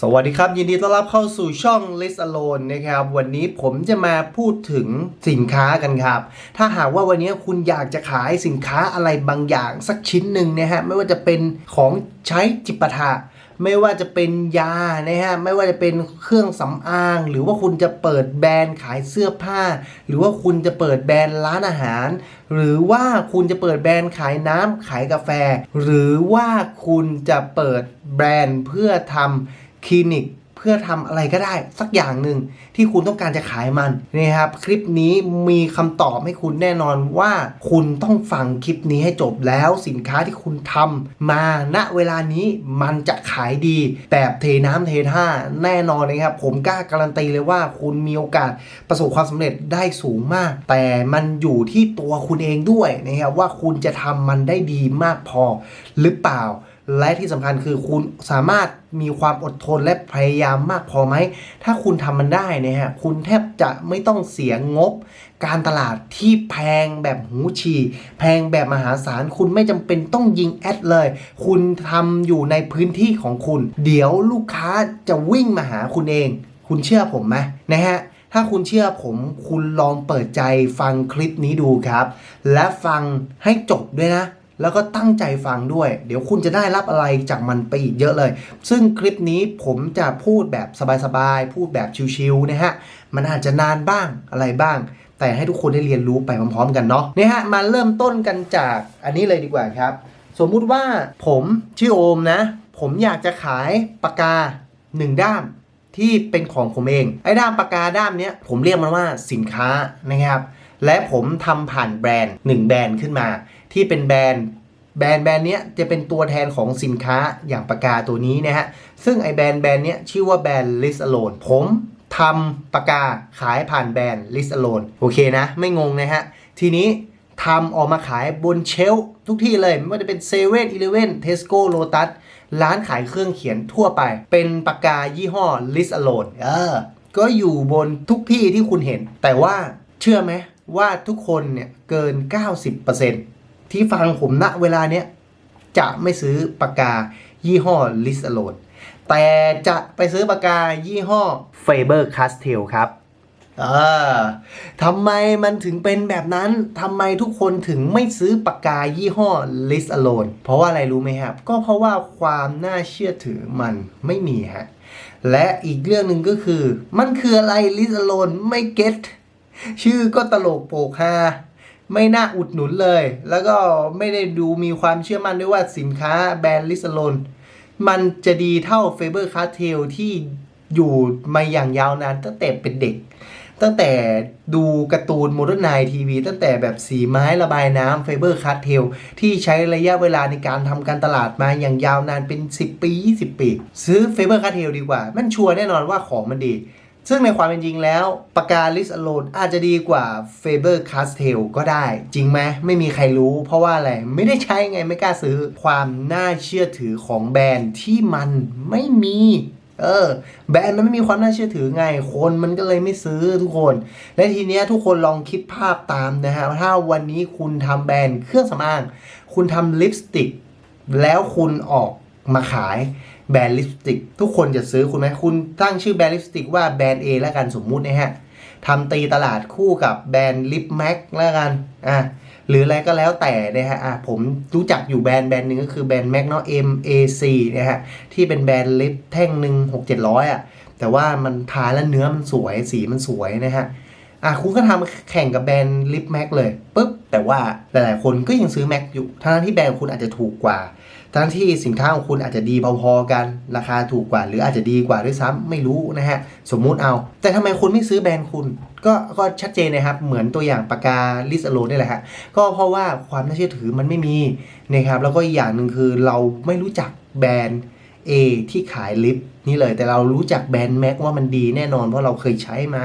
สวัสดีครับ ยินดีต้อนรับเข้าสู่ช่อง List Alone นะครับ วันนี้ผมจะมาพูดถึงสินค้ากันครับ ถ้าหากว่าวันนี้คุณอยากจะขายสินค้าอะไรบางอย่างสักชิ้นหนึ่งนะฮะ ไม่ว่าจะเป็นของใช้จิปาถะไม่ว่าจะเป็นยานะฮะ ไม่ว่าจะเป็นเครื่องสำอาง หรือว่าคุณจะเปิดแบรนด์ขายเสื้อผ้า หรือว่าคุณจะเปิดแบรนด์ร้านอาหาร หรือว่าคุณจะเปิดแบรนด์ขายน้ำขายกาแฟ หรือว่าคุณจะเปิดแบรนด์เพื่อทำ คลินิกเพื่อทำอะไรก็ได้ สักอย่างหนึ่งที่คุณต้องการจะขายมันนะครับ คลิปนี้มีคำตอบให้คุณแน่นอนว่าคุณต้องฟังคลิปนี้ให้จบแล้วสินค้าที่คุณทำมาณเวลานี้มันจะขายดี แบบเทน้ำเทท่าแน่นอนเลยครับ ผมกล้าการันตีเลยว่าคุณมีโอกาสประสบความสำเร็จได้สูงมาก แต่มันอยู่ที่ตัวคุณเองด้วยนะครับว่าคุณจะทำมันได้ดีมากพอหรือเปล่า และที่สำคัญคือคุณสามารถมีความอดทนและพยายามมากพอไหม ถ้าคุณทำมันได้นะฮะ คุณแทบจะไม่ต้องเสียงบ การตลาดที่แพงแบบหูฉี่แพงแบบมหาศาล คุณไม่จำเป็นต้องยิงแอดเลย คุณทำอยู่ในพื้นที่ของคุณ เดี๋ยวลูกค้าจะวิ่งมาหาคุณเอง คุณเชื่อผมไหมนะฮะถ้าคุณเชื่อผมคุณลองเปิดใจฟังคลิปนี้ดูครับ และฟังให้จบด้วยนะ แล้วก็ตั้งใจฟังด้วย เดี๋ยวคุณจะได้รับอะไรจากมันไปอีกเยอะเลย ซึ่งคลิปนี้ผมจะพูดแบบสบายๆ พูดแบบชิวๆนะฮะ มันอาจจะนานบ้างอะไรบ้าง แต่ให้ทุกคนได้เรียนรู้ไปพร้อมๆ กันเนาะเนี่ยฮะ มาเริ่มต้นกันจากอันนี้เลยดีกว่าครับ สมมุติว่าผมชื่อโอมนะ ผมอยากจะขายปากกาหนึ่งด้ามที่เป็นของผมเอง ไอ้ด้ามปากกาด้ามเนี้ยผมเรียกมันว่าสินค้านะครับ และผมทำผ่านแบรนด์หนึ่งแบรนด์ขึ้นมา ที่เป็นแบรนด์แบรนด์แบรนด์เนี้ยจะเป็นตัวแทนของสินค้าอย่างปากกาตัวนี้นะฮะ ซึ่งไอแบรนด์แบรนด์เนี้ยชื่อว่าแบรนด์ List Alone ผมทำปากกาขายผ่านแบรนด์ List Alone โอเคนะ ไม่งงนะฮะ ทีนี้ทำออกมาขายบนเชลทุกที่เลย ไม่ว่าจะเป็นเซเว่นอีเลฟเว่นเทสโก้โลตัสร้านขายเครื่องเขียนทั่วไป เป็นปากกายี่ห้อ List Alone เออ ก็อยู่บนทุกที่ที่คุณเห็น แต่ว่าเชื่อไหมว่าทุกคนเนี่ยเกิน 90% ที่ฟังผมณเวลาเนี้ยจะไม่ซื้อปากกายี่ห้อ List Alone แต่จะไปซื้อปากกายี่ห้อ Faber Castell ครับเออทำไมมันถึงเป็นแบบนั้นทำไมทุกคนถึงไม่ซื้อปากกายี่ห้อ List Alone เพราะว่าอะไรรู้ไหมครับ ก็เพราะว่าความน่าเชื่อถือมันไม่มีฮะ และอีกเรื่องหนึ่งก็คือ มันคืออะไร List Alone ไม่เก็ตชื่อก็ตลกโปกฮา ไม่น่าอุดหนุนเลย แล้วก็ไม่ได้ดูมีความเชื่อมั่นด้วยว่าสินค้าแบรนด์ลิสโลนมันจะดีเท่าเฟเบอร์คา t เทลที่อยู่มาอย่างยาวนานตั้งแต่เป็นเด็ก ตั้งแต่ดูการ์ตูนโมเดิร์นไนทีวีตั้งแต่แบบสีไม้ระบายน้ำเฟเบอร์คา t เทลที่ใช้ระยะเวลาในการทำการตลาดมาอย่างยาวนานเป็น 10 ปี 20 ปี ซื้อเฟเบอร์คา t เทลดีกว่า มันชัวร์แน่นอนว่าของมันดี ซึ่งในความเป็นจริงแล้วปากกา List Alone อาจจะดีกว่า Faber Castell ก็ได้ จริงไหมไม่มีใครรู้ เพราะว่าอะไร ไม่ได้ใช้ไงไม่กล้าซื้อความน่าเชื่อถือของแบรนด์ที่มันไม่มีเออแบรนด์มันไม่มีความน่าเชื่อถือไง คนมันก็เลยไม่ซื้อทุกคน และทีเนี้ยทุกคนลองคิดภาพตามนะฮะถ้าวันนี้คุณทำแบรนด์เครื่องสำอาง คุณทำลิปสติก แล้วคุณออกมาขาย แบรนด์ลิปสติก ทุกคนจะซื้อคุณไหมคุณตั้งชื่อแบรนด์ลิปสติกว่าแบรนด์ A แล้วกันสมมุตินะฮะทำตีตลาดคู่กับแบรนด์ลิปแม็กแล้วกันอะหรืออะไรก็แล้วแต่นะฮะอะผมรู้จักอยู่แบรนด์แบรนด์หนึ่งก็คือแบรนด์แม็กเนาะ M A C นะฮะที่เป็นแบรนด์ลิปแท่งหนึ่งหกเจ็ดร้อยอะแต่ว่ามันทาแล้วเนื้อมันสวยสีมันสวยนะฮะ อะคุณก็ทำแข่งกับแบรนด์ลิปแม็กเลยปุ๊บแต่ว่าหลายๆคนก็ยังซื้อแม็กอยู่ทั้งที่แบรนด์คุณอาจจะถูกกว่าทั้งที่สินค้าของคุณอาจจะดีพอๆกัน ราคาถูกกว่า หรืออาจจะดีกว่าด้วยซ้ำไม่รู้นะฮะ สมมุติเอา แต่ทำไมคุณไม่ซื้อแบรนด์คุณ ก็ก็ชัดเจนนะครับ เหมือนตัวอย่างปากกาลิสโลนี่แหละฮะก็เพราะว่าความน่าเชื่อถือมันไม่มีนะครับแล้วก็อีกอย่างหนึ่งคือเราไม่รู้จักแบรนด์ A ที่ขายลิปนี่เลยแต่เรารู้จักแบรนด์แม็กว่ามันดีแน่นอนเพราะเราเคยใช้มา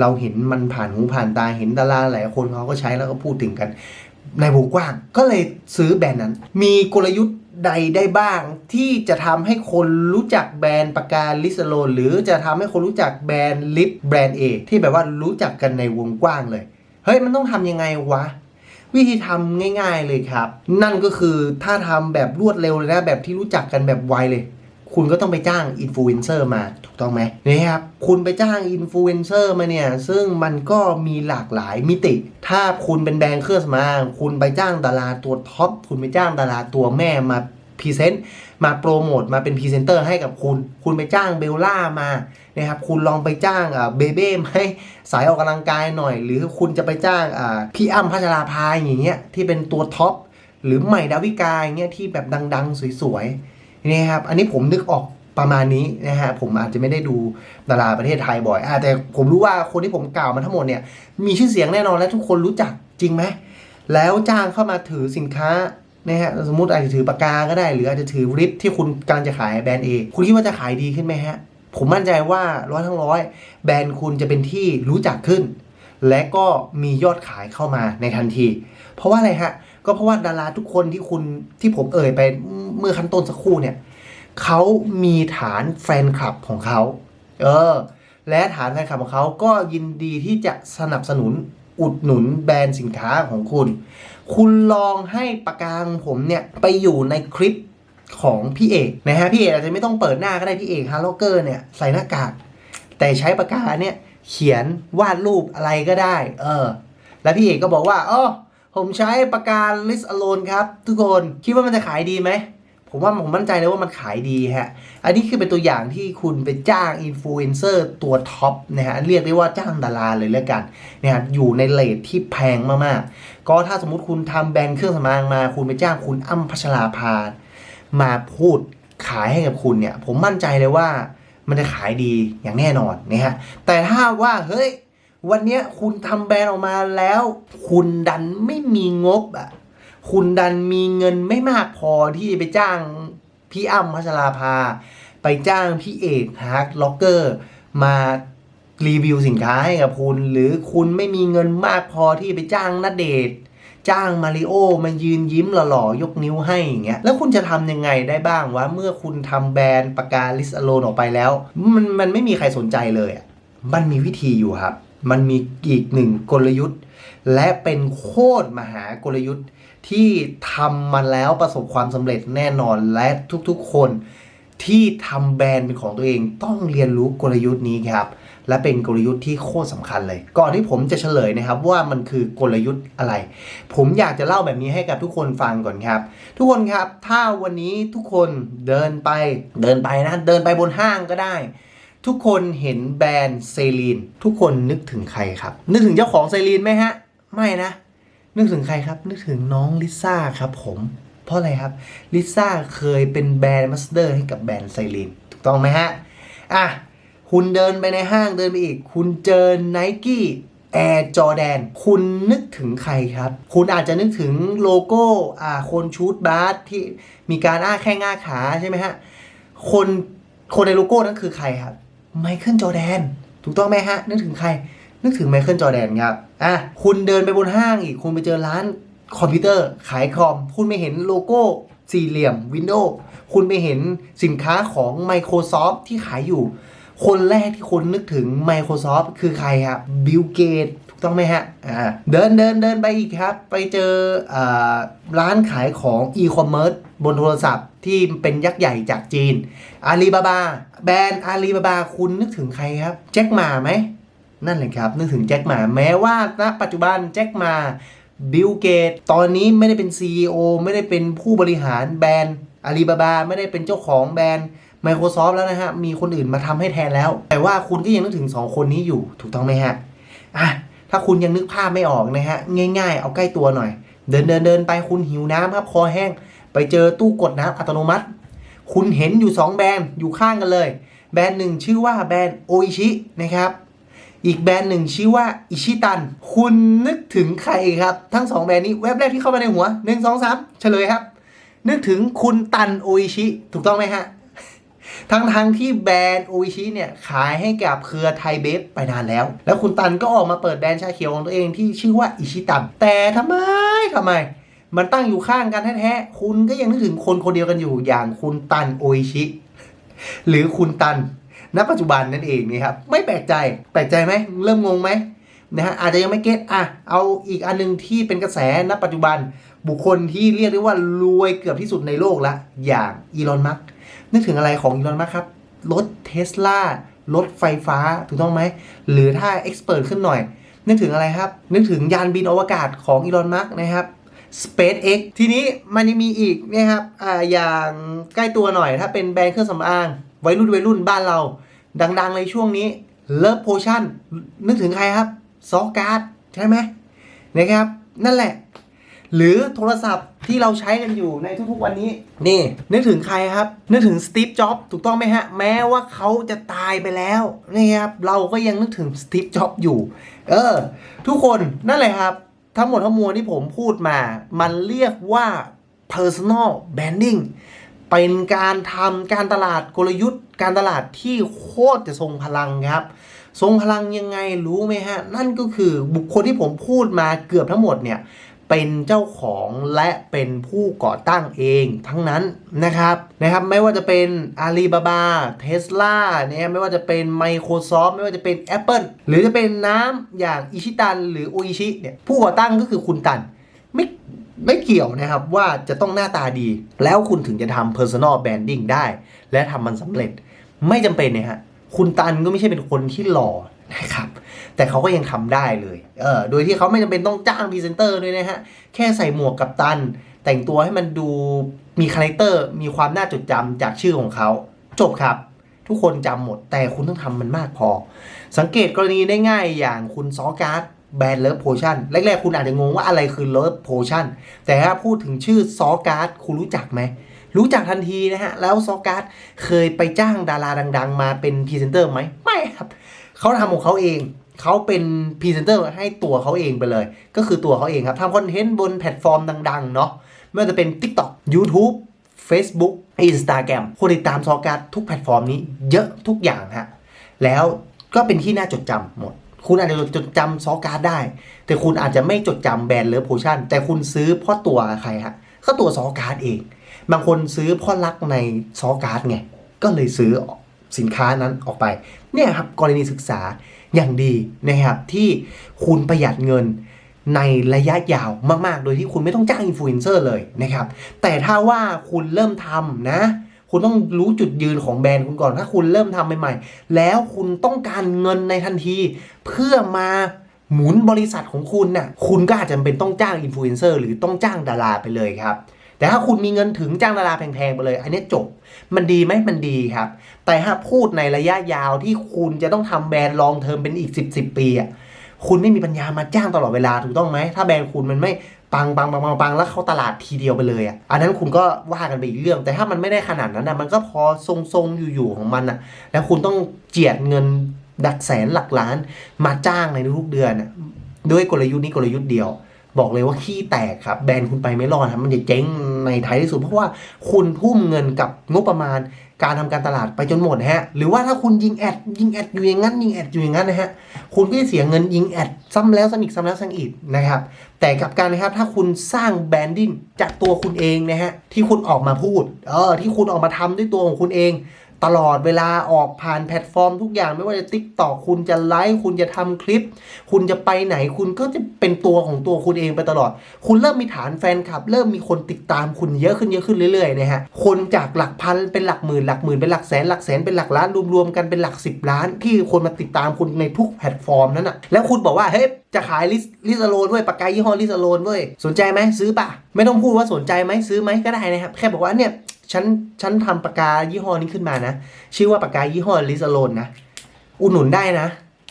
เราเห็นมันผ่านหูผ่านตาเห็นดาราหลายคนเขาก็ใช้แล้วก็พูดถึงกัน ในวงกว้าง ก็เลยซื้อแบรนด์นั้น มีกลยุทธ์ใดได้บ้างที่จะทำให้คนรู้จักแบรนด์ปากกาลิสโลนหรือจะทำให้คนรู้จักแบรนด์ลิปแบรนด์ A ที่แบบว่ารู้จักกันในวงกว้างเลย เฮ้ยมันต้องทำยังไงวะ วิธีทำง่าย ๆเลยครับ นั่นก็คือถ้าทำแบบรวดเร็วเลยนะแบบที่รู้จักกันแบบไวเลย คุณก็ต้องไปจ้างอินฟลูเอนเซอร์มาถูกต้องไหมนะครับคุณไปจ้างอินฟลูเอนเซอร์มาเนี่ย ซึ่งมันก็มีหลากหลายมิติ ถ้าคุณเป็นแบรนด์เครื่องสำอางคุณไปจ้างดาราตัวท็อปคุณไปจ้างดาราตัวแม่มาพรีเซนต์มาโปรโมทมาเป็นพรีเซนเตอร์ให้กับคุณ คุณไปจ้างเบลล่ามานะครับคุณลองไปจ้างอ่าเบเบ้มาให้สายออกกำลังกายหน่อย หรือคุณจะไปจ้างอ่าพี่อ้ำพัชราภาอย่างเงี้ยที่เป็นตัวท็อปหรือใหม่ดาวิกาอย่างเงี้ยที่แบบดัง ๆ สวยๆ นี่ครับ อันนี้ผมนึกออกประมาณนี้นะฮะ ผมอาจจะไม่ได้ดูดาราประเทศไทยบ่อยอแต่ผมรู้ว่าคนที่ผมกล่าวมาทั้งหมดเนี่ย มีชื่อเสียงแน่นอนและทุกคนรู้จักจริงไหม แล้วจ้างเข้ามาถือสินค้านะฮะ สมมติอาจจะถือปากกาก็ได้ หรืออาจจะถือริปที่คุณกำลังจะขายแบรนด์เอคุณคิดว่าจะขายดีขึ้นไหมฮะ ผมมั่นใจว่าร้อยทั้งร้อยแบรนด์คุณจะเป็นที่รู้จักขึ้น และก็มียอดขายเข้ามาในทันที เพราะว่าอะไรฮะ ก็เพราะว่าดาราทุกคนที่คุณที่ผมเอ่ยไปเมื่อขั้นต้นสักครู่เนี่ยเขามีฐานแฟนคลับของเขา เออ และฐานแฟนคลับของเขาก็ยินดีที่จะสนับสนุนอุดหนุนแบรนด์สินค้าของคุณ คุณลองให้ปากกาของผมเนี่ย ไปอยู่ในคลิปของพี่เอกนะฮะ พี่เอกอาจจะไม่ต้องเปิดหน้าก็ได้พี่เอกฮาร์โลเกอร์เนี่ย ใส่หน้ากาก แต่ใช้ปากกาเนี่ย เขียนวาดรูปอะไรก็ได้ เออ แล้วพี่เอกก็บอกว่าอ๋อ ผมใช้ปากกา list alone ครับ ทุกคนคิดว่ามันจะขายดีไหม ผมว่าผมมั่นใจเลยว่ามันขายดีฮะ อันนี้คือเป็นตัวอย่างที่คุณไปจ้างอินฟลูเอนเซอร์ตัวท็อปนะฮะ เรียกได้ว่าจ้างดาราเลยแล้วกันนะครับอยู่ในเลทที่แพงมากๆ ก็ถ้าสมมุติคุณทำแบรนด์เครื่องสำอางมา คุณไปจ้างคุณอ้ำพัชราภามาพูดขายให้กับคุณเนี่ย ผมมั่นใจเลยว่ามันจะขายดีอย่างแน่นอนนะฮะ แต่ถ้าว่าเฮ้ย วันนี้คุณทำแบรนด์ออกมาแล้ว คุณดันไม่มีงบอะ คุณดันมีเงินไม่มากพอที่จะไปจ้างพี่อ้ำพัชราภา ไปจ้างพี่เอกฮาร์ดล็อกเกอร์ มารีวิวสินค้าให้กับคุณ หรือคุณไม่มีเงินมากพอที่ไปจ้างนเดชน์จ้างมาริโอมายืนยิ้มหล่อๆยกนิ้วให้อย่างเงี้ยแล้วคุณจะทำยังไงได้บ้างวะเมื่อคุณทำแบรนด์ปากกาลิสอโลนออกไปแล้ว มันมันไม่มีใครสนใจเลยอะมันมีวิธีอยู่ครับ มันมีอีกหนึ่งกลยุทธ์ และเป็นโคตรมหากลยุทธ์ที่ทำมาแล้วประสบความสำเร็จแน่นอนและทุกๆ คนที่ทำแบรนด์เป็นของตัวเองต้องเรียนรู้กลยุทธ์นี้ครับ และเป็นกลยุทธ์ที่โคตรสำคัญเลย ก่อนที่ผมจะเฉลยนะครับว่ามันคือกลยุทธ์อะไร ผมอยากจะเล่าแบบนี้ให้กับทุกคนฟังก่อนครับ ทุกคนครับ ถ้าวันนี้ทุกคนเดินไปเดินไปนะ เดินไปบนห้างก็ได้ ทุกคนเห็นแบรนด์เซรีนทุกคนนึกถึงใครครับ นึกถึงเจ้าของเซรีนไหมฮะ ไม่นะ นึกถึงใครครับ นึกถึงน้องลิซ่าครับผม เพราะอะไรครับลิซ่าเคยเป็นแบรนด์มัสเตอร์ให้กับแบรนด์ไซรีนถูกต้องไหมฮะอะคุณเดินไปในห้างเดินไปอีก คุณเจอ n i กี้แอร์จอแดนคุณนึกถึงใครครับ คุณอาจจะนึกถึงโลโก้อ่าคนชูดบาสที่มีการอ้าแข้งอ้าขาใช่ไหมฮะ คนคนในโลโก้นั้นคือใครครับ ไมเคิลจอแดน ถูกต้องไหมฮะ นึกถึงใคร นึกถึงไมเคิลจอแดนครับ อะ คุณเดินไปบนห้างอีก คุณไปเจอร้านคอมพิวเตอร์ ขายคอม คุณไม่เห็นโลโก้สี่เหลี่ยม Windows คุณไปเห็นสินค้าของ Microsoft ที่ขายอยู่ คนแรกที่คุณนึกถึง Microsoft คือใครครับบิลเกตถูกต้องไหมฮะอ่าเดินเดินเดินไปอีกครับ ไปเจออร้านขายของ e-commerce บนโทรศัพท์ที่เป็นยักษ์ใหญ่จากจีนอาลีบาบาแบรนด์อาลีบาบาคุณนึกถึงใครครับ แจ็คหมาไหม นั่นแหละครับ นึกถึงแจ็คหมาแม้ว่าณปัจจุบันแจ็คหมาบิลเกตตอนนี้ไม่ได้เป็น CEO ไม่ได้เป็นผู้บริหารแบรนด์อาลีบาบาไม่ได้เป็นเจ้าของแบรนด์ Microsoft แล้วนะฮะ มีคนอื่นมาทำให้แทนแล้ว แต่ว่าคุณก็ยังนึกถึง 2 คนนี้อยู่ถูกต้องไหมฮะอะถ้าคุณยังนึกภาพไม่ออกนะฮะ ง่ายๆ เอาใกล้ตัวหน่อย เดินเดินเดินไปคุณหิวน้ำครับ คอแห้ง ไปเจอตู้กดน้ำอัตโนมัติ คุณเห็นอยู่ 2 แบรนด์อยู่ข้างกันเลย แบรนด์หนึ่งชื่อว่าแบรนด์โออิชินะครับอีกแบรนด์หนึ่งชื่อว่าอิชิตัน คุณนึกถึงใครครับ ทั้งสองแบรนด์นี้แวบแรกที่เข้ามาในหัวหนึ่งสองสามเฉลยครับ นึกถึงคุณตันโออิชิ ถูกต้องไหมฮะ ทั้งทั้งๆที่แบรนด์โออิชิเนี่ย ขายให้กับเครือไทยเบฟไปนานแล้ว แล้วคุณตันก็ออกมาเปิดแบรนด์ชาเขียวของตัวเองที่ชื่อว่าอิชิตัน แต่ทำไมทำไม มันตั้งอยู่ข้างกันแท้ๆ คุณก็ยังนึกถึงคนคนเดียวกันอยู่อย่างคุณตันโอิชิ หรือคุณตัน ณ ปัจจุบันนั่นเองนี่ครับ ไม่แปลกใจ แปลกใจไหม เริ่มงงไหมนะฮะอาจจะยังไม่เก็ตอะ เอาอีกอันหนึงที่เป็นกระแสณ ปัจจุบัน บุคคลที่เรียกได้ว่ารวยเกือบที่สุดในโลกละ อย่างอีลอน มัสนึกถึงอะไรของอีลอน มัสครับ รถเทสลารถไฟฟ้า ถูกต้องไหม หรือถ้าเอ็กซ์เพรสขึ้นหน่อย นึกถึงอะไรครับ นึกถึงยานบินอวกาศของอีลอน มัสนะครับ SpaceX ทีนี้มันยังมีอีกนะครับออย่างใกล้ตัวหน่อย ถ้าเป็นแบรนด์เครื่องสำอางวัยรุ่นวัยรุ่นบ้านเรา ดัง ๆ เลยช่วงนี้ Love Potion นึกถึงใครครับซอการ์ดใช่ไหมนะครับ นั่นแหละ หรือโทรศัพท์ที่เราใช้กันอยู่ในทุกๆวันนี้ นี่ นึกถึงใครครับ นึกถึงสตีฟจ็อบถูกต้องไหมฮะ แม้ว่าเขาจะตายไปแล้วนะครับเราก็ยังนึกถึงสตีฟจ็อบอยู่ เออ ทุกคนนั่นแหละครับ ทั้งหมดทั้งมวลที่ผมพูดมา มันเรียกว่า personal branding เป็นการทำการตลาดกลยุทธ์การตลาดที่โคตรจะทรงพลังครับ ทรงพลังยังไงรู้ไหมฮะ นั่นก็คือบุคคลที่ผมพูดมาเกือบทั้งหมดเนี่ย เป็นเจ้าของและเป็นผู้ก่อตั้งเองทั้งนั้นนะครับนะครับ ไม่ว่าจะเป็น Alibaba Tesla เนี่ยไม่ว่าจะเป็น Microsoft ไม่ว่าจะเป็น Apple หรือจะเป็นน้ำอย่างอิชิตัน หรือโออิชิเนี่ยผู้ก่อตั้งก็คือคุณตันไม่ไม่เกี่ยวนะครับว่าจะต้องหน้าตาดี แล้วคุณถึงจะทำ personal branding ได้ และทำมันสำเร็จไม่จำเป็นเนี่ยฮะคุณตันก็ไม่ใช่เป็นคนที่หล่อนะครับ แต่เขาก็ยังทำได้เลยเออโดยที่เขาไม่จำเป็นต้องจ้างพรีเซนเตอร์ด้วยนะฮะ แค่ใส่หมวกกับตัน แต่งตัวให้มันดูมีคาแรคเตอร์มีความน่าจดจำจากชื่อของเขา จบครับ ทุกคนจำหมดแต่คุณต้องทำมันมากพอ สังเกตกรณีได้ง่ายอย่างคุณซอการ์ดแบรนด์เลิฟโพชั่นแรกๆ คุณอาจจะงงว่าอะไรคือเลิฟโพชั่นแต่ถ้าพูดถึงชื่อซอการ์ดคุณรู้จักไหม รู้จักทันทีนะฮะ แล้วซอการ์ดเคยไปจ้างดาราดัง ๆ มาเป็นพรีเซนเตอร์ไหม ไม่ครับ เขาทำของเขาเอง เขาเป็นพรีเซนเตอร์ให้ตัวเขาเองไปเลย ก็คือตัวเขาเองครับทำคอนเทนต์บนแพลตฟอร์มดัง ๆ เนาะไม่ว่าจะเป็น TikTok YouTube Facebook Instagram คนติดตามซอการทุกแพลตฟอร์มนี้เยอะทุกอย่างฮะแล้วก็เป็นที่น่าจดจำหมด คุณอาจจะจดจำซอการได้ แต่คุณอาจจะไม่จดจำแบรนด์เลิฟโพชั่นแต่คุณซื้อเพราะตัวใครฮะก็ตัวซอการเอง บางคนซื้อเพราะรักในซอการไงก็เลยซื้อสินค้านั้นออกไป เนี่ยครับกรณีศึกษา อย่างดีนะครับที่คุณประหยัดเงินในระยะยาวมาก ๆ โดยที่คุณไม่ต้องจ้างอินฟลูเอนเซอร์เลยนะครับ แต่ถ้าว่าคุณเริ่มทำนะ คุณต้องรู้จุดยืนของแบรนด์คุณก่อน ถ้าคุณเริ่มทำใหม่ๆ แล้วคุณต้องการเงินในทันที เพื่อมาหมุนบริษัทของคุณน่ะ คุณก็อาจจะเป็นต้องจ้างอินฟลูเอนเซอร์หรือต้องจ้างดาราไปเลยครับ แต่ถ้าคุณมีเงินถึงจ้างดาราแพงๆไปเลย อันนี้จบ มันดีไหมมันดีครับ แต่ถ้าพูดในระยะยาวที่คุณจะต้องทำแบรนด์ลองเทอมเป็นอีก 10 10ปีอะคุณไม่มีปัญญามาจ้างตลอดเวลาถูกต้องไหม ถ้าแบรนด์คุณมันไม่ปังปังปังปังปังแล้วเข้าตลาดทีเดียวไปเลยอะ อันนั้นคุณก็ว่ากันไปอีกเรื่อง แต่ถ้ามันไม่ได้ขนาดนั้นนะมันก็พอทรงๆอยู่ๆของมันอะ แล้วคุณต้องเจียดเงินดักแสนหลักล้านมาจ้างในทุกๆเดือนด้วยกลยุทธ์นี้กลยุทธ์เดียว บอกเลยว่าขี้แตกครับ แบรนด์คุณไปไม่รอดครับมันจะเจ๊งในท้ายที่สุด เพราะว่าคุณทุ่มเงินกับงบประมาณ การทำการตลาดไปจนหมดนะฮะ หรือว่าถ้าคุณยิงแอดยิงแอดอยู่อย่างนั้นยิงแอดอยู่อย่างนั้นนะฮะคุณก็จะเสียเงินยิงแอดซ้ำแล้วซ้ำอีกซ้ำแล้วซ้ำอีกนะครับ แต่กับการนะครับถ้าคุณสร้างแบรนดิ้งจากตัวคุณเองนะฮะที่คุณออกมาพูดเออที่คุณออกมาทำด้วยตัวของคุณเอง ตลอดเวลาออกผ่านแพลตฟอร์มทุกอย่างไม่ว่าจะติ๊กตอกคุณจะไลฟ์คุณจะทำคลิป คุณจะไปไหนคุณก็จะเป็นตัวของตัวคุณเองไปตลอด คุณเริ่มมีฐานแฟนคลับ เริ่มมีคนติดตามคุณเยอะขึ้นเยอะขึ้นเรื่อยๆนะฮะคนจากหลักพันเป็นหลักหมื่นหลักหมื่นเป็นหลักแสนหลักแสนเป็นหลักล้านรวมๆกันเป็นหลักสิบล้าน ที่คนมาติดตามคุณในทุกแพลตฟอร์มนั้นอะแล้วคุณบอกว่าเฮ้ยจะขายลิสลิสอโลนด้วยปากกายี่ห้อลิสอโลนด้วยสนใจไหมซื้อปะไม่ต้องพูดว่าสนใจไหมซื้อไหมก็ได้นะครับแค่บอกว่าเนี่ย ฉันฉันทำปากกายี่ห้อนี้ขึ้นมานะ ชื่อว่าปากกายี่ห้อลิสอโลนนะ อุดหนุนได้นะ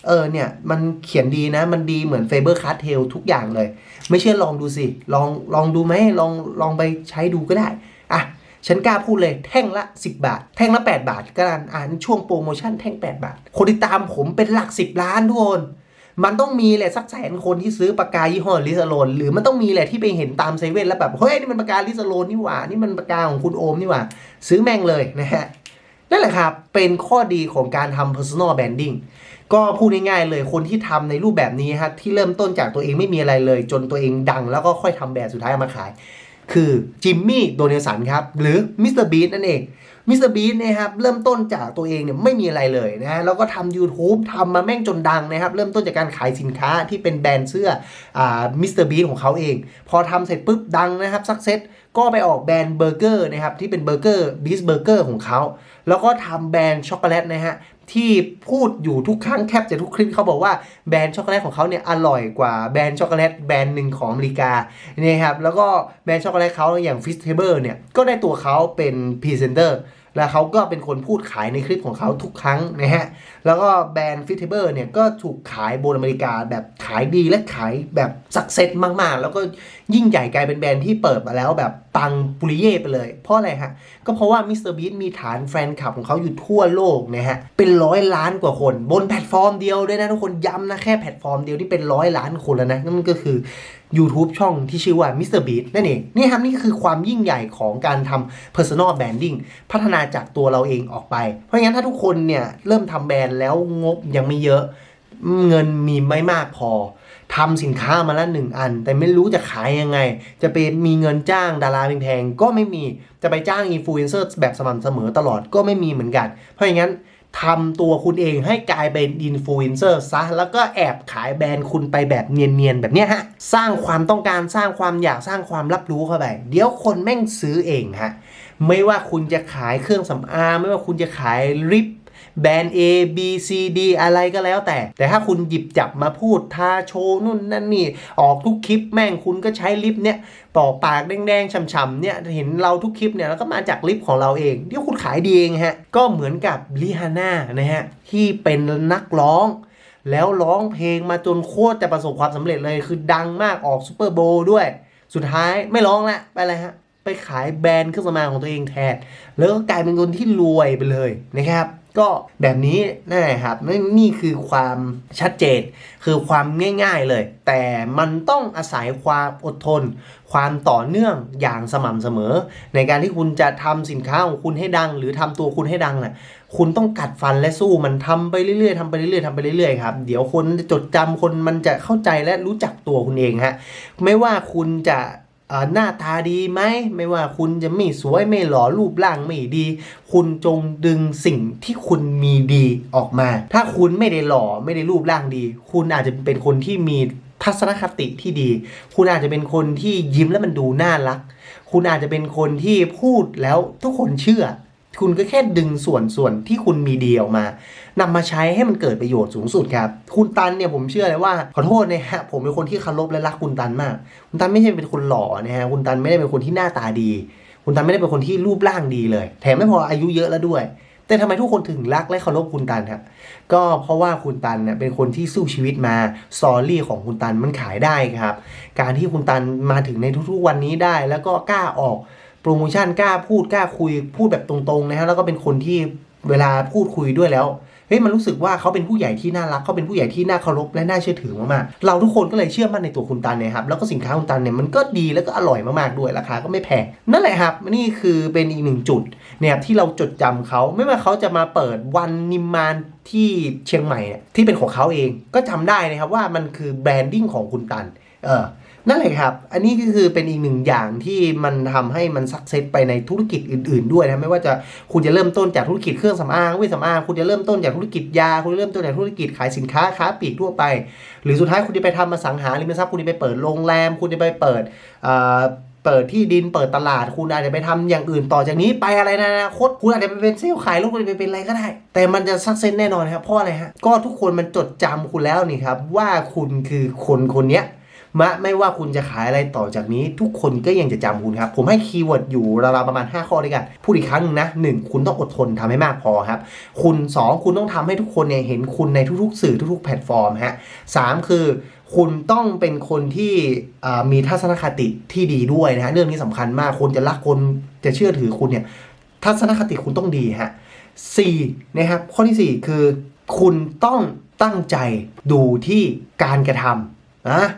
เออเนี่ย มันเขียนดีนะ มันดีเหมือนเฟเบอร์คาร์เทลทุกอย่างเลย ไม่เชื่อลองดูสิ ลองลองดูไหมลองลองไปใช้ดูก็ได้ อะ ฉันกล้าพูดเลยแท่งละ 10 บาท แท่งละ 8 บาทก็ได้อ่านช่วงโปรโมชั่นแท่ง 8 บาท คนที่ตามผมเป็นหลัก 10 ล้านทุกคน มันต้องมีแหละสักแสนคนที่ซื้อปากกายี่ห้อลิซาโลนหรือมันต้องมีแหละที่ไปเห็นตามเซเว่นแล้วแบบเฮ้ยนี่มันปากกาลิซาโลนนี่หว่านี่มันปากกาของคุณโอมนี่หว่า ซื้อแม่งเลยนะฮะนั่นแหละครับเป็นข้อดีของการทำ personal branding ก็พูดง่ายๆเลยคนที่ทำในรูปแบบนี้ฮะที่เริ่มต้นจากตัวเองไม่มีอะไรเลย จนตัวเองดังแล้วก็ค่อยทำแบรนด์สุดท้ายเอามาขาย คือจิมมี่โดเนลสันครับ หรือมิสเตอร์บีนั่นเองมิสเตอร์บีนะครับเริ่มต้นจากตัวเองเนี่ยไม่มีอะไรเลยนะฮะแล้วก็ทำ YouTube ทำมาแม่งจนดังนะครับ เริ่มต้นจากการขายสินค้าที่เป็นแบรนด์เสื้ออ่ามิสเตอร์บีของเขาเอง พอทำเสร็จปุ๊บดังนะครับสักเซ็ตก็ไปออกแบรนด์เบอร์เกอร์นะครับที่เป็นเบอร์เกอร์บีสเบอร์เกอร์ของเขา แล้วก็ทำแบรนด์ช็อกโกแลตนะฮะ ที่พูดอยู่ทุกครั้งแทบจะทุกคลิปเขาบอกว่าแบรนด์ช็อกโกแลตของเขาเนี่ยอร่อยกว่าแบรนด์ช็อกโกแลตแบรนด์หนึ่งของอเมริกาเนี่ยครับแล้วก็แบรนด์ช็อกโกแลตเขาอย่างฟิสเทเบิลเนี่ยก็ได้ตัวเขาเป็นพรีเซนเตอร์ แล้วเขาก็เป็นคนพูดขายในคลิปของเขาทุกครั้งนะฮะ แล้วก็แบรนด์ฟิสเทเบิลเนี่ยก็ถูกขายบนอเมริกาแบบขายดีและขายแบบสักเซสมากๆ แล้วก็ยิ่งใหญ่กลายเป็นแบรนด์ที่เปิดมาแล้วแบบปังปุริเย่ไปเลย เพราะอะไรฮะ ก็เพราะว่ามิสเตอร์บีมีฐานแฟนคลับของเขาอยู่ทั่วโลกนะฮะ เป็นร้อยล้านกว่าคน บนแพลตฟอร์มเดียวด้วยนะทุกคนย้ำนะแค่แพลตฟอร์มเดียวที่เป็นร้อยล้านคนแล้วนะนั่นก็คือ YouTube ช่องที่ชื่อว่า Mr. Beat นั่นเองนี่ครับนี่คือความยิ่งใหญ่ของการทำ Personal Branding พัฒนาจากตัวเราเองออกไป เพราะงั้นถ้าทุกคนเนี่ยเริ่มทำแบรนด์แล้วงบยังไม่เยอะ เงินมีไม่มากพอทำสินค้ามาละหนึ่งอัน แต่ไม่รู้จะขายยังไง จะไปมีเงินจ้างดาราแพงๆก็ไม่มีจะไปจ้างอินฟลูเอนเซอร์แบบสม่ำเสมอตลอดก็ไม่มีเหมือนกัน เพราะอย่างนั้น ทำตัวคุณเองให้กลายเป็นอินฟลูเอนเซอร์ซะ แล้วก็แอบขายแบรนด์คุณไปแบบเนียน ๆ แบบเนี้ยฮะ สร้างความต้องการสร้างความอยากสร้างความรับรู้เข้าไป เดี๋ยวคนแม่งซื้อเองฮะ ไม่ว่าคุณจะขายเครื่องสำอางไม่ว่าคุณจะขายลิป แบรนด์ A B C D อะไรก็แล้วแต่ แต่ถ้าคุณหยิบจับมาพูดทาโชว์นู่นนั่นนี่ ออกทุกคลิปแม่งคุณก็ใช้ลิปเนี่ยปอกปากแดงๆช่ำๆเนี่ยเห็นเราทุกคลิปเนี่ยแล้วก็มาจากลิปของเราเองเดี๋ยวคุณขายดีเองฮะ ก็เหมือนกับลิฮาน่านะฮะ ที่เป็นนักร้องแล้วร้องเพลงมาจนโคตรจะประสบความสำเร็จเลยคือดังมากออกซูเปอร์โบว์ด้วย สุดท้ายไม่ร้องละไปเลยฮะ ไปขายแบรนด์เครื่องสำอางของตัวเองแทน แล้วก็กลายเป็นคนที่รวยไปเลยนะครับ ก็แบบนี้นั่นแหละครับนี่คือความชัดเจน คือความง่ายๆเลย แต่มันต้องอาศัยความอดทน ความต่อเนื่องอย่างสม่ำเสมอ ในการที่คุณจะทำสินค้าของคุณให้ดัง หรือทำตัวคุณให้ดังน่ะคุณต้องกัดฟันและสู้มันทำไปเรื่อยๆทำไปเรื่อยๆทำไปเรื่อยๆครับเดี๋ยวคนจะจดจำคนมันจะเข้าใจและรู้จักตัวคุณเองฮะไม่ว่าคุณจะ หน้าตาดีไหมไม่ว่าคุณจะไม่สวยไม่หล่อรูปร่างไม่ดี คุณจงดึงสิ่งที่คุณมีดีออกมา ถ้าคุณไม่ได้หล่อไม่ได้รูปร่างดี คุณอาจจะเป็นคนที่มีทัศนคติที่ดี คุณอาจจะเป็นคนที่ยิ้มแล้วมันดูน่ารัก คุณอาจจะเป็นคนที่พูดแล้วทุกคนเชื่อ คุณก็แค่ดึงส่วนส่วนที่คุณมีดีออกมานำมาใช้ให้มันเกิดประโยชน์สูงสุดครับ คุณตันเนี่ยผมเชื่อเลยว่า ขอโทษนะฮะผมเป็นคนที่เคารพและรักคุณตันมาก คุณตันไม่ใช่เป็นคนหล่อนะฮะคุณตันไม่ได้เป็นคนที่หน้าตาดี คุณตันไม่ได้เป็นคนที่รูปร่างดีเลย แถมไม่พออายุเยอะแล้วด้วย แต่ทำไมทุกคนถึงรักและเคารพคุณตันครับก็เพราะว่าคุณตันเนี่ยเป็นคนที่สู้ชีวิตมาสอรี่ของคุณตันมันขายได้ครับ การที่คุณตันมาถึงในทุกๆวันนี้ได้ แล้วก็กล้าออก โปรโมชั่นกล้าพูดกล้าคุยพูดแบบตรงๆนะฮะแล้วก็เป็นคนที่เวลาพูดคุยด้วยแล้วเฮ้ยมันรู้สึกว่าเขาเป็นผู้ใหญ่ที่น่ารักเขาเป็นผู้ใหญ่ที่น่าเคารพและน่าเชื่อถือมากๆเราทุกคนก็เลยเชื่อมั่นในตัวคุณตันเนี่ยครับแล้วก็สินค้าคุณตันเนี่ยมันก็ดีแล้วก็อร่อยมากๆด้วยราคาก็ไม่แพงนั่นแหละครับนี่คือเป็นอีกหนึ่งจุดเนี่ยที่เราจดจำเขาไม่ว่าเขาจะมาเปิดวันนิมมานที่เชียงใหม่เนี่ยที่เป็นของเขาเองก็จำได้นะครับว่ามันคือแบรนดิ้งของคุณตันเออ นั่นแหละครับ อันนี้ก็คือเป็นอีกหนึ่งอย่างที่มันทำให้มันสักเซสไปในธุรกิจอื่น ๆ ด้วยนะ ไม่ว่าจะคุณจะเริ่มต้นจากธุรกิจเครื่องสำอางเวชสำอาง คุณจะเริ่มต้นจากธุรกิจยา คุณจะเริ่มต้นจากธุรกิจขายสินค้าค้าปลีกทั่วไป หรือสุดท้ายคุณจะไปทำมาสังหาริมทรัพย์ คุณจะไปเปิดโรงแรม คุณจะไปเปิดเอ่อเปิดที่ดินเปิดตลาด คุณอาจจะไปทำอย่างอื่นต่อจากนี้ไปอะไรในอนาคตคุณอาจจะไปเป็นเซลล์ขายรถคุณจะไปเป็นอะไรก็ได้ แต่มันจะสักเซสแน่นอนครับเพราะอะไรฮะก็ทุกคนมันจดจำคุณแล้วนี่ครับว่าคุณคือคนคนเนี้ มะไม่ว่าคุณจะขายอะไรต่อจากนี้ ทุกคนก็ยังจะจำคุณครับ ผมให้คีย์เวิร์ดอยู่ราวๆประมาณ 5 ข้อด้วยกัน พูดอีกครั้งหนึงนะ 1 คุณต้องอดทนทำให้มากพอครับ คุณ 2 คุณต้องทำให้ทุกคนเนี่ยเห็นคุณในทุกๆ สื่อทุกๆ แพลตฟอร์มฮะสามคือคุณต้องเป็นคนที่มีทัศนคติที่ดีด้วยนะฮะเรื่องนี้สำคัญมากคนจะรักคนจะเชื่อถือคุณเนี่ยทัศนคติคุณต้องดีฮะสี่นะครับข้อที่สี่คือ คุณต้องตั้งใจดูที่การกระทำนะ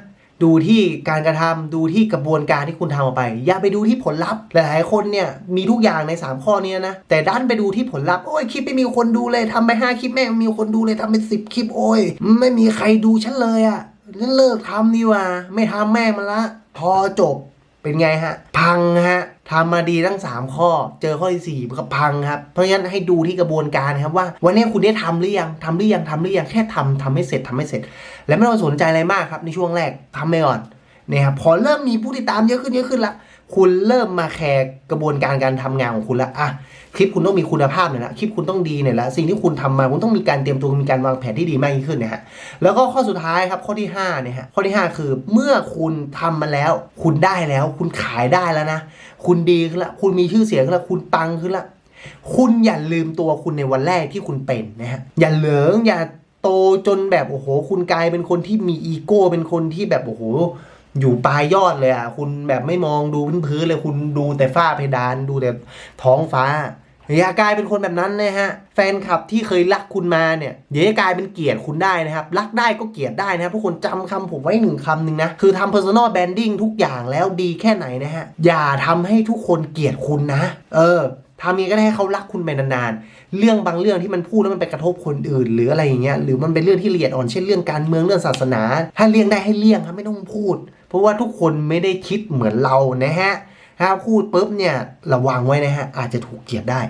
ดูที่การกระทำดูที่กระบวนการที่คุณทำออกไป อย่าไปดูที่ผลลัพธ์หลายๆคนเนี่ยมีทุกอย่างใน 3 ข้อเนี้ยนะ แต่ด้านไปดูที่ผลลัพธ์โอ้ยคลิปไม่มีคนดูเลยทำไป5คลิปแม่งมีคนดูเลยทำเป็น10 คลิปโอ้ยไม่มีใครดูฉันเลยอะ่ะฉันเลิกทำดีกว่า ไม่ทำแม่งมันละ พอจบเป็นไงฮะ พังฮะทำมาดีทั้ง 3 ข้อ เจอข้อที่สี่กับพังครับ เพราะงั้นให้ดูที่กระบวนการครับว่า วันนี้คุณได้ทำหรือยังทำหรือยังทำหรือยังแค่ทำทำให้เสร็จทำให้เสร็จ และไม่ต้องสนใจอะไรมากครับในช่วงแรกทำไปก่อนนะครับพอเริ่มมีผู้ติดตามเยอะขึ้นเยอะขึ้นละคุณเริ่มมาแคร์กระบวนการการทำงานของคุณละอะคลิปคุณต้องมีคุณภาพหน่อยละคลิปคุณต้องดีหน่อยละสิ่งที่คุณทำมาคุณต้องมีการเตรียมตัวมีการวางแผนที่ดีมากยิ่งขึ้นนะฮะแล้วก็ข้อสุดท้ายครับข้อที่5เนี่ยฮะข้อที่ 5 คือ เมื่อคุณทำมาแล้ว คุณได้แล้ว คุณขายได้แล้วนะคุณดีขึ้นละคุณมีชื่อเสียงขึ้นละคุณปังขึ้นละคุณอย่าลืมตัวคุณในวันแรกที่คุณเป็นนะฮะอย่าเหลิงอย่า โตจนแบบโอ้โห คุณกลายเป็นคนที่มีอีโก้ เป็นคนที่แบบโอ้โห อยู่ปลายยอดเลยอะ คุณแบบไม่มองดูพื้นๆเลย คุณดูแต่ฝ้าเพดาน ดูแต่ท้องฟ้าอย่ากลายเป็นคนแบบนั้นนะฮะ แฟนคลับที่เคยรักคุณมาเนี่ยเดี๋ยวจะกลายเป็นเกลียดคุณได้นะครับ รักได้ก็เกลียดได้นะครับทุกคนจำคำผมไว้หนึ่งคำหนึ่งนะ คือทำ personal branding ทุกอย่างแล้วดีแค่ไหนนะฮะ อย่าทำให้ทุกคนเกลียดคุณนะ เออ ทำยังไงก็ได้ให้เขารักคุณไปนานๆ เรื่องบางเรื่องที่มันพูดแล้วมันไปกระทบคนอื่น หรืออะไรอย่างเงี้ย หรือมันเป็นเรื่องที่ละเอียดอ่อน เช่นเรื่องการเมืองเรื่องศาสนา ถ้าเลี่ยงได้ให้เลี่ยงครับไม่ต้องพูด เพราะว่าทุกคนไม่ได้คิดเหมือนเรานะฮะ ถ้าพูดปุ๊บเนี่ยระวังไว้นะฮะอาจจะถูกเกลียดได้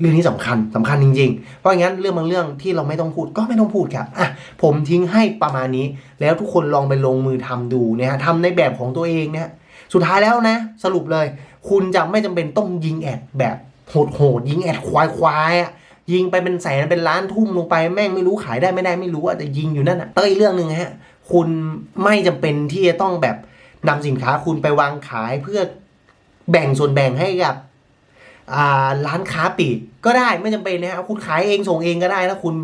เรื่องนี้สำคัญสำคัญจริงๆ เพราะงั้นเรื่องบางเรื่องที่เราไม่ต้องพูดก็ไม่ต้องพูดครับอะผมทิ้งให้ประมาณนี้ แล้วทุกคนลองไปลงมือทำดูนะฮะทำในแบบของตัวเองเนะฮะสุดท้ายแล้วนะ สรุปเลย คุณจะไม่จำเป็นต้องยิงแอดแบบ โหดๆยิงแอดควายๆอะยิงไปเป็นแสนเป็นล้านทุ่มลงไปแม่งไม่รู้ขายได้ไม่ได้ไม่รู้อะแต่ยิงอยู่นั่นอะเต้ยเรื่องหนึ่งฮะ คุณไม่จำเป็นที่จะต้องแบบนำสินค้าคุณไปวางขายเพื่อแบ่งส่วนแบ่งให้กับร้านค้าปลีกก็ได้ไม่จำเป็นนะครับคุณขายเองส่งเองก็ได้ถ้าคุณ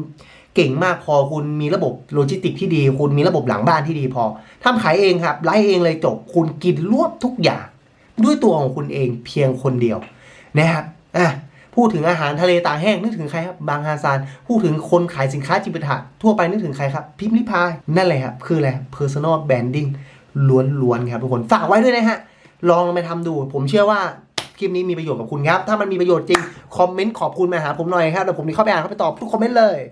เก่งมากพอคุณมีระบบโลจิสติกที่ดี คุณมีระบบหลังบ้านที่ดีพอทำขายเองครับไล่เองเลยจบคุณกินรวบทุกอย่าง ด้วยตัวของคุณเองเพียงคนเดียวนะครับ อะพูดถึงอาหารทะเลตากแห้งนึกถึงใครครับบางฮาซานพูดถึงคนขายสินค้าจิปาถะทั่วไปนึกถึงใครครับ พิมพ์ลิพายนั่นแหละครับคืออะไร personal branding ล้วนๆครับทุกคนฝากไว้ด้วยนะฮะลองไปทำดู ผมเชื่อว่าคลิปนี้มีประโยชน์กับคุณครับ ถ้ามันมีประโยชน์จริง คอมเมนต์ขอบคุณมาหาผมหน่อยครับเดี๋ยวผมจะเข้าไปอ่านเข้าไปตอบทุกคอมเมนต์เลย